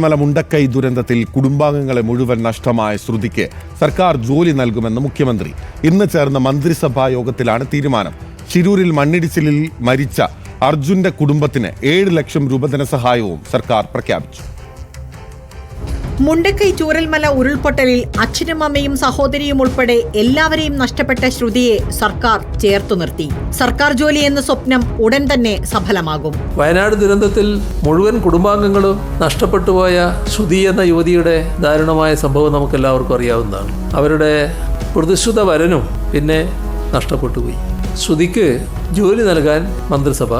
മല മുണ്ടക്കൈ ദുരന്തത്തിൽ കുടുംബാംഗങ്ങളെ മുഴുവൻ നഷ്ടമായ ശ്രുതിക്ക് സർക്കാർ ജോലി നൽകുമെന്ന് മുഖ്യമന്ത്രി. ഇന്ന് ചേർന്ന മന്ത്രിസഭാ യോഗത്തിലാണ് തീരുമാനം. ശിരൂരിൽ മണ്ണിടിച്ചിലിൽ മരിച്ച അർജുന്റെ കുടുംബത്തിന് ഏഴ് ലക്ഷം രൂപ ധനസഹായവും സർക്കാർ പ്രഖ്യാപിച്ചു. മുണ്ടക്കൈ ചൂരൽമല ഉരുൾപൊട്ടലിൽ അച്ഛനും അമ്മയും സഹോദരിയും ഉൾപ്പെടെ എല്ലാവരെയും നഷ്ടപ്പെട്ട ശ്രുതിയെ സർക്കാർ ചേർത്തു നിർത്തി. സർക്കാർ ജോലി എന്ന സ്വപ്നം ഉടൻ തന്നെ സഫലമാകും. വയനാട് ദുരന്തത്തിൽ മുഴുവൻ കുടുംബാംഗങ്ങളും നഷ്ടപ്പെട്ടുപോയ ശ്രുതി എന്ന യുവതിയുടെ ദാരുണമായ സംഭവം നമുക്ക് എല്ലാവർക്കും അറിയാവുന്നതാണ്. അവരുടെ പ്രതിശ്രുത വരനും പിന്നെ നഷ്ടപ്പെട്ടുപോയി ശ്രുതിക്ക് ജോലി നൽകാൻ മന്ത്രിസഭ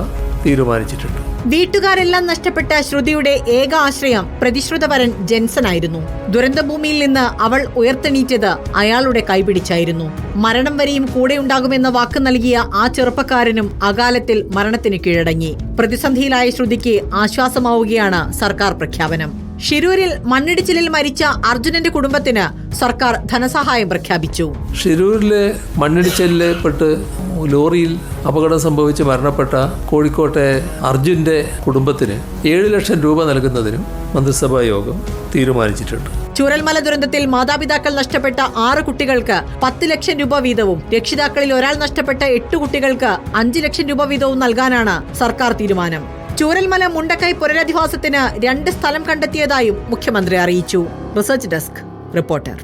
തീരുമാനിച്ചിട്ടുണ്ട്. വീട്ടുകാരെല്ലാം നഷ്ടപ്പെട്ട ശ്രുതിയുടെ ഏക ആശ്രയം പ്രതിശ്രുതപരൻ ജെൻസൺ ആയിരുന്നു ദുരന്തഭൂമിയിൽ നിന്ന് അവൾ ഉയർത്തെണീറ്റത് അയാളുടെ കൈപിടിച്ചായിരുന്നു. മരണം വരെയും കൂടെയുണ്ടാകുമെന്ന വാക്ക് നൽകിയ ആ ചെറുപ്പക്കാരനും അകാലത്തിൽ മരണത്തിന് കീഴടങ്ങി. പ്രതിസന്ധിയിലായ ശ്രുതിക്ക് ആശ്വാസമാവുകയാണ് സർക്കാർ പ്രഖ്യാപനം. ഷിരൂരിൽ മണ്ണിടിച്ചിലിൽ മരിച്ച അർജുനന്റെ കുടുംബത്തിന് സർക്കാർ ധനസഹായം പ്രഖ്യാപിച്ചു. ഷിരൂരിലെ മണ്ണിടിച്ചിലെ പെട്ട് ലോറിയിൽ അപകടം സംഭവിച്ച് മരണപ്പെട്ട കോഴിക്കോട്ടെ അർജുന്റെ കുടുംബത്തിന് ഏഴ് ലക്ഷം രൂപ നൽകുന്നതിനും മന്ത്രിസഭാ യോഗം തീരുമാനിച്ചിട്ടുണ്ട്. ചുരൽമല ദുരന്തത്തിൽ മാതാപിതാക്കൾ നഷ്ടപ്പെട്ട ആറ് കുട്ടികൾക്ക് പത്ത് ലക്ഷം രൂപ വീതവും രക്ഷിതാക്കളിൽ ഒരാൾ നഷ്ടപ്പെട്ട എട്ട് കുട്ടികൾക്ക് അഞ്ച് ലക്ഷം രൂപ വീതവും നൽകാനാണ് സർക്കാർ തീരുമാനം. ചൂരൽമല മുണ്ടക്കൈ പുനരധിവാസത്തിന് രണ്ട് സ്ഥലം കണ്ടെത്തിയതായും മുഖ്യമന്ത്രി അറിയിച്ചു. Research desk reporter.